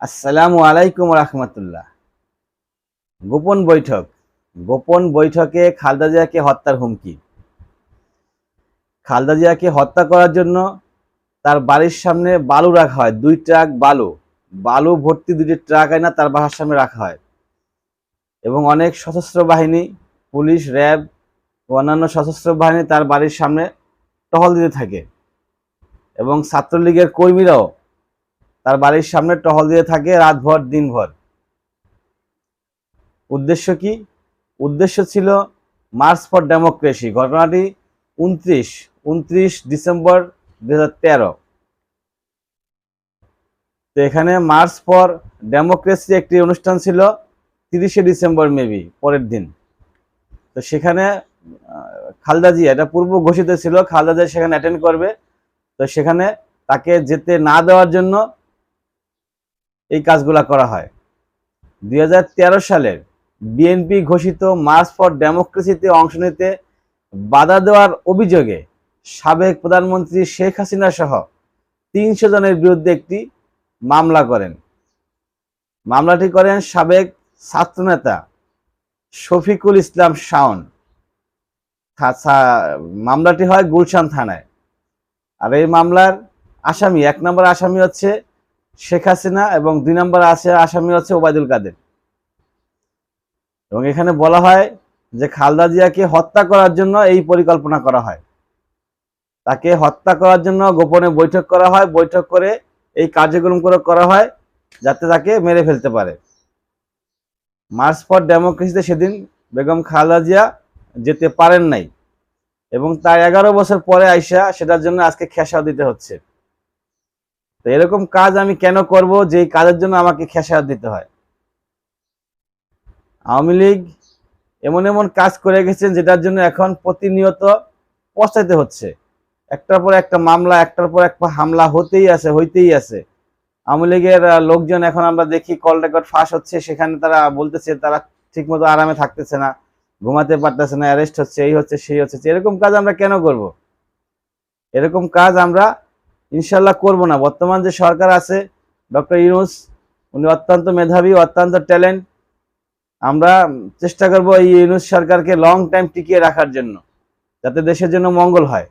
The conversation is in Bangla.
আসসালামু আলাইকুম রহমতুল্লাহ। গোপন বৈঠক। গোপন বৈঠকে খালদা জিয়াকে হত্যার হুমকি। খালদা জিয়াকে হত্যা করার জন্য তার বাড়ির সামনে বালু রাখা হয়, দুই ট্রাক বালু। বালু ভর্তি দুটি ট্রাক আয়না তার বাসার সামনে রাখা হয়। এবং অনেক সশস্ত্র বাহিনী, পুলিশ, র্যাব ও অন্যান্য সশস্ত্র বাহিনী তার বাড়ির সামনে টহল দিতে থাকে। এবং ছাত্রলীগের কর্মীরাও তার বাড়ির সামনে টহল দিয়ে থাকে রাতভর, দিনভর। উদ্দেশ্য কি? উদ্দেশ্য ছিল মার্চ ফর ডেমোক্রেসি ঘটনাটি উনত্রিশ উনত্রিশ ডিসেম্বর দুই হাজার তেরো। তো এখানে মার্চ ফর ডেমোক্রেসি একটি অনুষ্ঠান ছিল, তিরিশে ডিসেম্বর মেবি পরের দিন। তো সেখানে খালদা জিয়া, এটা পূর্ব ঘোষিত ছিল, খালদা জিয়া সেখানে অ্যাটেন্ড করবে। তো সেখানে তাকে যেতে না দেওয়ার জন্য এই কাজগুলা করা হয়। দুই হাজার তেরো সালের বিএনপি ঘোষিত মার্চ ফর ডেমোক্রেসিতে অংশ নিতে বাধা দেওয়ার অভিযোগে সাবেক প্রধানমন্ত্রী শেখ হাসিনা সহ তিনশো জনের বিরুদ্ধে একটি মামলা করেন। মামলাটি করেন সাবেক ছাত্রনেতা শফিকুল ইসলাম শাওন। মামলাটি হয় গুলশান থানায়। আর এই মামলার আসামি, এক নম্বর আসামি হচ্ছে শেখ হাসিনা এবং দুই নম্বর আছে আসামি হচ্ছে ওবায়দুল কাদের। এবং এখানে বলা হয় যে খালদা জিয়াকে হত্যা করার জন্য এই পরিকল্পনা করা হয়। তাকে হত্যা করার জন্য গোপনে বৈঠক করা হয়, বৈঠক করে এই কার্যক্রম করে করা হয়, যাতে তাকে মেরে ফেলতে পারে। মার্চ ফর ডেমোক্রেসিতে সেদিন বেগম খালদা জিয়া যেতে পারেন নাই। এবং তার এগারো বছর পরে আইসা সেটার জন্য আজকে খেসাও দিতে হচ্ছে। এরকম কাজ আমি কেন করব? যে কাজের জন্য আমাকে খেসারত দিতে হয়। আওয়ামী লীগ এমন এমন কাজ করে গেছেন যেটার জন্য এখন প্রতিনিয়ত পস্তাইতে হচ্ছে। একটার পর একটা মামলা, একটার পর একটা হামলা হতেই আছে, হইতেই আছে। আওয়ামী লীগের লোকজন এখন আমরা দেখি কল রেকর্ড ফাঁস হচ্ছে, সেখানে তারা বলতেছে তারা ঠিকমতো আরামে থাকতেছে না, ঘুমাতে পারতেছে না, অ্যারেস্ট হচ্ছে, এই হচ্ছে, সেই হচ্ছে, এরকম কাজ আমরা কেন করব? এরকম কাজ আমরা ইনশাল্লাহ করব না। বর্তমান যে সরকার আছে, ডক্টর ইউনুস, উনি অত্যন্ত মেধাবী, অত্যন্ত ট্যালেন্ট। আমরা চেষ্টা করব এই ইউনুস সরকারকে লং টাইম টিকিয়ে রাখার জন্য, যাতে দেশের জন্য মঙ্গল হয়।